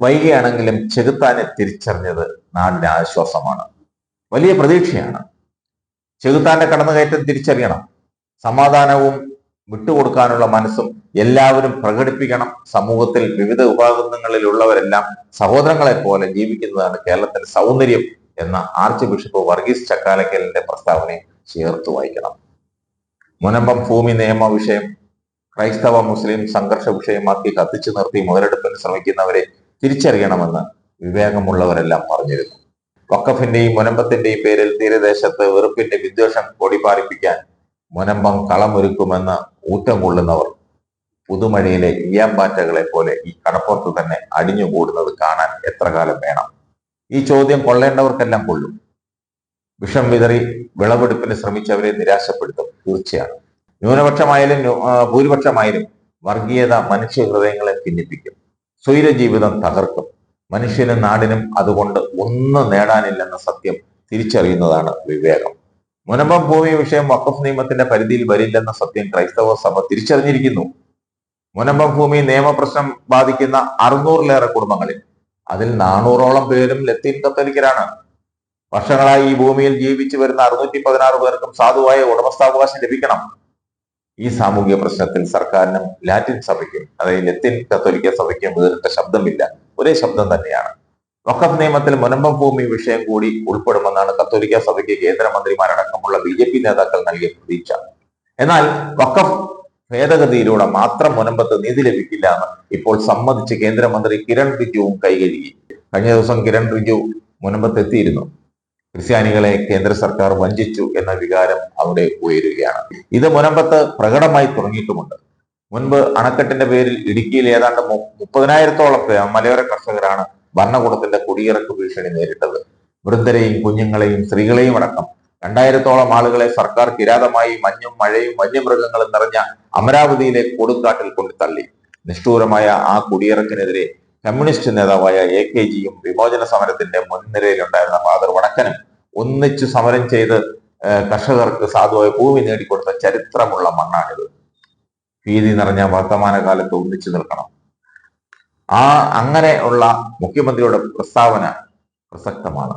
വൈകിയാണെങ്കിലും ചെകുത്താനെ തിരിച്ചറിഞ്ഞത് നാടിന് ആശ്വാസമാണ്. വലിയ പ്രതീക്ഷയാണ്. ചെകുത്താന്റെ കടന്നുകയറ്റം തിരിച്ചറിയണം. സമാധാനവും വിട്ടുകൊടുക്കാനുള്ള മനസ്സും എല്ലാവരും പ്രകടിപ്പിക്കണം. സമൂഹത്തിൽ വിവിധ വിഭാഗങ്ങളിലുള്ളവരെല്ലാം സഹോദരങ്ങളെ പോലെ ജീവിക്കുന്നതാണ് കേരളത്തിന്റെ സൗന്ദര്യം എന്ന ആർച്ച് ബിഷപ്പ് വർഗീസ് ചക്കാലക്കലിന്റെ പ്രസ്താവനയെ ചേർത്ത് വായിക്കണം. മുനമ്പം ഭൂമി നിയമ വിഷയം ക്രൈസ്തവ മുസ്ലിം സംഘർഷ വിഷയമാക്കി കത്തിച്ചു നിർത്തി മുതലെടുപ്പിന് ശ്രമിക്കുന്നവരെ തിരിച്ചറിയണമെന്ന് വിവേകമുള്ളവരെല്ലാം പറഞ്ഞിരുന്നു. വക്കഫിന്റെയും മുനമ്പത്തിന്റെയും പേരിൽ തീരദേശത്ത് വെറുപ്പിന്റെ വിദ്വേഷം കൊടിപാറിപ്പിക്കാൻ മുനമ്പം കളമൊരുക്കുമെന്ന് ഊറ്റം കൊള്ളുന്നവർ പുതുമഴയിലെ ഇയാമ്പാറ്റകളെ പോലെ ഈ കടപ്പുറത്ത് തന്നെ അടിഞ്ഞുകൂടുന്നത് കാണാൻ എത്ര കാലം വേണം? ഈ ചോദ്യം കൊള്ളേണ്ടവർക്കെല്ലാം കൊള്ളും. വിഷം വിതറി വിളവെടുപ്പിന് ശ്രമിച്ചവരെ നിരാശപ്പെടുത്തും തീർച്ചയാണ്. ന്യൂനപക്ഷമായാലും ഭൂരിപക്ഷമായാലും വർഗീയത മനുഷ്യ ഹൃദയങ്ങളെ ഭിന്നിപ്പിക്കും. സ്വൈര ജീവിതം തകർക്കും. മനുഷ്യനും നാടിനും അതുകൊണ്ട് ഒന്നും നേടാനില്ലെന്ന സത്യം തിരിച്ചറിയുന്നതാണ് വിവേകം. മുനമ്പം ഭൂമി വിഷയം വഖഫ് നിയമത്തിന്റെ പരിധിയിൽ വരില്ലെന്ന സത്യം ക്രൈസ്തവ സഭ തിരിച്ചറിഞ്ഞിരിക്കുന്നു. മുനമ്പം ഭൂമി നിയമപ്രശ്നം ബാധിക്കുന്ന അറുന്നൂറിലേറെ കുടുംബങ്ങളിൽ. അതിൽ നാനൂറോളം പേരും ലത്തീൻ കത്തോലിക്കരാണ്. വർഷങ്ങളായി ഈ ഭൂമിയിൽ ജീവിച്ചു വരുന്ന അറുന്നൂറ്റി പതിനാറ് പേർക്കും സാധുവായ ഉടമസ്ഥാവകാശം ലഭിക്കണം. ഈ സാമൂഹിക പ്രശ്നത്തിൽ സർക്കാരിനും ലാറ്റിൻ സഭയ്ക്കും അതായത് ലത്തിൻ കത്തോലിക്ക സഭയ്ക്കും വേറിട്ട ശബ്ദമില്ല. ഒരേ ശബ്ദം തന്നെയാണ്. വഖഫ് നിയമത്തിൽ മുനമ്പം ഭൂമി വിഷയം കൂടി ഉൾപ്പെടുമെന്നാണ് കത്തോലിക്ക സഭയ്ക്ക് കേന്ദ്രമന്ത്രിമാരടക്കമുള്ള ബി ജെ പി നേതാക്കൾ നൽകിയ പ്രതീക്ഷ. എന്നാൽ വഖഫ് ഭേദഗതിയിലൂടെ മാത്രം മുനമ്പത്ത് നീതി ലഭിക്കില്ല എന്ന് ഇപ്പോൾ സമ്മതിച്ച് കേന്ദ്രമന്ത്രി കിരൺ റിജുവും കൈകഴുകി. കഴിഞ്ഞ ദിവസം കിരൺ റിജു മുനമ്പത്ത് എത്തിയിരുന്നു. ക്രിസ്ത്യാനികളെ കേന്ദ്ര സർക്കാർ വഞ്ചിച്ചു എന്ന വികാരം അവിടെ ഉയരുകയാണ്. ഇത് മുനമ്പത്ത് പ്രകടമായി തുടങ്ങിയിട്ടുമുണ്ട്. മുൻപ് അണക്കെട്ടിന്റെ പേരിൽ ഇടുക്കിയിൽ ഏതാണ്ട് മുപ്പതിനായിരത്തോളം മലയോര കർഷകരാണ് ഭരണകൂടത്തിന്റെ കുടിയിറക്ക് ഭീഷണി നേരിട്ടത്. വൃദ്ധരെയും കുഞ്ഞുങ്ങളെയും സ്ത്രീകളെയും അടക്കം. രണ്ടായിരത്തോളം ആളുകളെ സർക്കാർ കിരാതമായി മഞ്ഞും മഴയും വന്യമൃഗങ്ങളും നിറഞ്ഞ അമരാവതിയിലെ കൊടുങ്കാട്ടിൽ കൊണ്ടു തള്ളി നിഷ്ഠൂരമായ ആ കുടിയിറക്കിനെതിരെ കമ്മ്യൂണിസ്റ്റ് നേതാവായ എ കെ ജിയും വിമോചന സമരത്തിന്റെ മുൻനിരയിലുണ്ടായിരുന്ന ഫാദർ വടക്കനും ഒന്നിച്ചു സമരം ചെയ്ത് കർഷകർക്ക് സാധുവായ ഭൂമി നേടിക്കൊടുത്ത ചരിത്രമുള്ള മണ്ണാണിത്. ഭീതി നിറഞ്ഞ വർത്തമാനകാലത്ത് ഒന്നിച്ചു നിൽക്കണം. ആ അങ്ങനെ ഉള്ള മുഖ്യമന്ത്രിയുടെ പ്രസ്താവന പ്രസക്തമാണ്.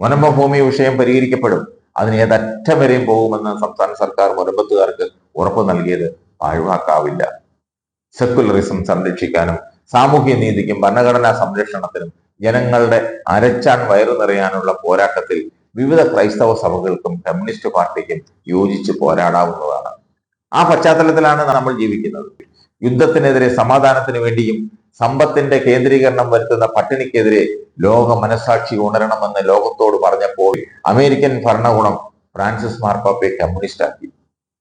മുനമ്പ ഭൂമി വിഷയം പരിഹരിക്കപ്പെടും. അതിന് ഏതറ്റം വരെയും പോകുമെന്ന് സംസ്ഥാന സർക്കാർ മുനമ്പത്തുകാർക്ക് ഉറപ്പ് നൽകിയത് പാഴ്വാക്കാവില്ല സെക്കുലറിസം സംരക്ഷിക്കാനും സാമൂഹ്യ നീതിക്കും ഭരണഘടനാ സംരക്ഷണത്തിനും ജനങ്ങളുടെ അരച്ചാൻ വയറു നിറയാനുള്ള പോരാട്ടത്തിൽ വിവിധ ക്രൈസ്തവ സഭകൾക്കും കമ്മ്യൂണിസ്റ്റ് പാർട്ടിക്കും യോജിച്ച് പോരാടാവുന്നതാണ്. ആ പശ്ചാത്തലത്തിലാണ് നമ്മൾ ജീവിക്കുന്നത്. യുദ്ധത്തിനെതിരെ സമാധാനത്തിന് വേണ്ടിയും സമ്പത്തിന്റെ കേന്ദ്രീകരണം വരുത്തുന്ന പട്ടിണിക്കെതിരെ ലോക മനസാക്ഷി ഉണരണമെന്ന് ലോകത്തോട് പറഞ്ഞപ്പോൾ അമേരിക്കൻ ഭരണകൂടം ഫ്രാൻസിസ് മാർപ്പാപ്പയെ കമ്മ്യൂണിസ്റ്റാക്കി.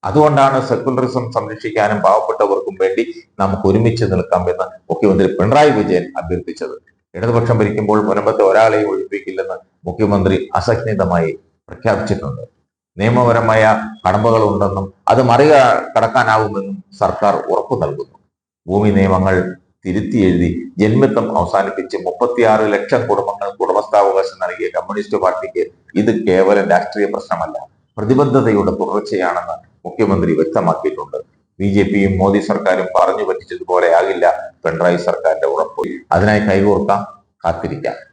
അതുകൊണ്ടാണ് സെക്കുലറിസം സംരക്ഷിക്കാനും പാവപ്പെട്ടവർക്കും വേണ്ടി നമുക്ക് ഒരുമിച്ച് നിൽക്കാം എന്ന് മുഖ്യമന്ത്രി പിണറായി വിജയൻ അഭ്യർത്ഥിച്ചത്. ഇടതുപക്ഷം ഭരിക്കുമ്പോൾ മുനമ്പത്തെ ഒരാളെയും ഒഴിപ്പിക്കില്ലെന്ന് മുഖ്യമന്ത്രി അസഹ്നിതമായി പ്രഖ്യാപിച്ചിട്ടുണ്ട്. നിയമപരമായ കടമ്പകളുണ്ടെന്നും അത് മറിക കടക്കാനാവുമെന്നും സർക്കാർ ഉറപ്പു നൽകുന്നു. ഭൂമി നിയമങ്ങൾ തിരുത്തി എഴുതി ജന്മിത്തം അവസാനിപ്പിച്ച് മുപ്പത്തിയാറ് ലക്ഷം കുടുംബങ്ങൾക്ക് ഉടമസ്ഥാവകാശം നൽകിയ കമ്മ്യൂണിസ്റ്റ് പാർട്ടിക്ക് ഇത് കേവലം രാഷ്ട്രീയ പ്രശ്നമല്ല. പ്രതിബദ്ധതയുടെ തുടർച്ചയാണെന്ന് മുഖ്യമന്ത്രി വ്യക്തമാക്കിയിട്ടുണ്ട്. ബി ജെ പിയും മോദി സർക്കാരും പറഞ്ഞു പറ്റിച്ചതുപോലെ ആകില്ല പിണറായി സർക്കാരിന്റെ ഉറപ്പ്. അതിനായി കൈകോർക്കാം കാത്തിരിക്കാം.